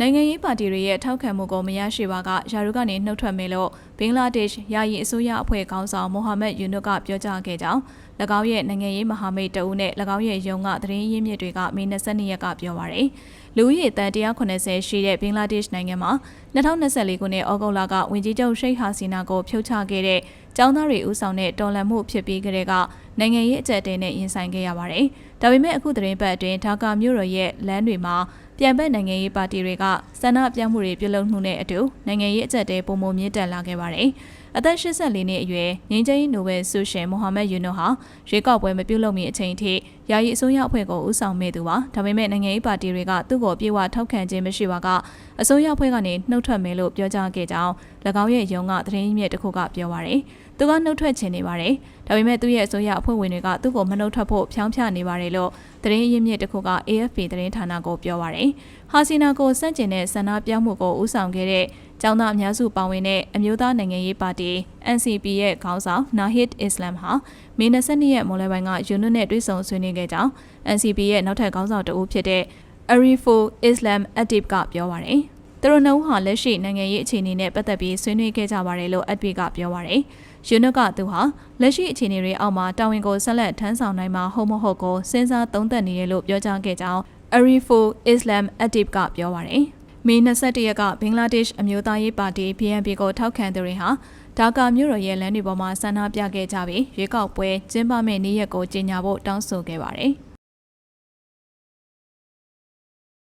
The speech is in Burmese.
နိုင်ငံရေးပါတီတွေရဲ့ထောက်ခံမှုကိုမရရှိပါကယာရုကနေနှုတ်ထွက်မယ်လို့ဘင်္ဂလားဒေ့ရှ်ယာယီအစိုးရအဖွဲ့ခေါင်းဆောင်မိုဟာမက်ယူနွတ်ကပြောကြားခဲ့ကြောင်း၎င်းရဲ့နိုင်ငံရေးမဟာမိတ်တအုပ်နဲ့၎င်းရဲ့ယုံကသတင်းရင်းမြစ်တွေကမေ22ရက်ကပြောပါရယ် လူဦးရေတန်190ရှိတဲ့ဘင်္ဂလားဒေ့ရှ်နိုင်ငံမှာ2024ခုနှစ်ဩဂုတ်လကဝင်ကြီးချုပ်ရှိတ်ဟာစီနာကိုဖြုတ်ချခဲ့တဲ့ចောင်းသားတွေဦးဆောင်တဲ့တော်လှန်မှုဖြစ်ပြီးကြတဲ့ကနိုင်ငံရေးအကြက်တဲနဲ့ရင်ဆိုင်ခဲ့ရပါတယ်။ဒါပေမဲ့အခုသတင်းပတ်အတွင်းဒါကာမြို့တော်ရဲ့လမ်းတွေမှာပြန်ဘက်နိုင်ငံရေးပါတီတွေကဆန္ဒပြမှုတွေပြုလုပ်မှုနဲ့အတူနိုင်ငံရေးအကြက်တဲပုံမမြင့်တက်လာခဲ့ပါတယ်။အသက်84နှစ်အရွယ်ငင်းကျင်းနိုဘယ်ဆုရှင်မိုဟာမက်ယူနိုဟာရွေးကောက်ပွဲမပြုလုပ်မီအချိန်ထိ ယာယီအစိုးရအဖွဲ့ကိုဦးဆောင်မဲ့သူပါဒါပေမဲ့နိုင်ငံရေးပါတီတွေကသူ့ကိုပြေဝထောက်ခံခြင်းမရှိပါကအစိုးရအဖွဲ့ကနေနှုတ်ထွက်မယ်လို့ပြောကြားခဲ့ကြောင်း၎င်းရဲ့ယုံကသတင်းမြစ်တစ်ခုကပြောပါရယ်သူကနှုတ်ထွက်ခြင်းနေပါတယ်ဒါပေမဲ့သူ့ရဲ့အစိုးရအဖွဲ့ဝင်တွေကသူ့ကိုမနှုတ်ထွက်ဖို့ဖြောင်းဖြနေပါတယ်လို့သတင်းရင်းမြစ်တစ်ခုက AFP သတင်းဌာနကိုပြောပါရယ်ဟာစီနာကိုစန့်ကျင်တဲ့ဆန္ဒပြမှုကိုဦးဆောင်ခဲ့တဲ့ကျောင်းသားအများစုပါဝင်တဲ့အမျိုးသားနိုင်ငံရေးပါတီ NCP ရဲ့ခေါင်းဆောင်နာဟစ်အစ္စလမ်ဟာမေ22ရက်မိုးလယ်ပိုင်းကယူနွတ်နဲ့တွေ့ဆုံဆွေးနွေးခဲ့ကြောင်း NCP ရဲ့နောက်ထပ်ခေါင်းဆောင်တဦးဖြစ်တဲ့ Arifo Islam Atib ကပြောပါရယ်သူတို့နှုတ်ဟာလက်ရှိနိုင်ငံရေးအခြေအနေနဲ့ပတ်သက်ပြီးဆွေးနွေးခဲ့ကြပါတယ်လို့ Atib ကပြောပါရယ်ယူနွတ်ကသူဟာလက်ရှိအခြေအနေတွေအောက်မှာတာဝန်ကိုဆက်လက်ထမ်းဆောင်နိုင်မှာဟုတ်မဟုတ်ကိုစဉ်းစားသုံးသပ်နေတယ်လို့ပြောကြားခဲ့ကြောင်း Arifo Islam Atib ကပြောပါရယ် မေ21ရက်ကဘင်္ဂလားဒေ့ရှ်အမျိုးသားရေးပါတီ BNP ကိုထောက်ခံသူတွေဟာဒါကာမြို့တော်ရဲ့လမ်းတွေပေါ်မှာဆန္ဒပြခဲ့ကြပြီးရွေးကောက်ပွဲကျင်းပမယ့်နေ့ရက်ကိုကြေညာဖို့တောင်းဆိုခဲ့ပါတယ်။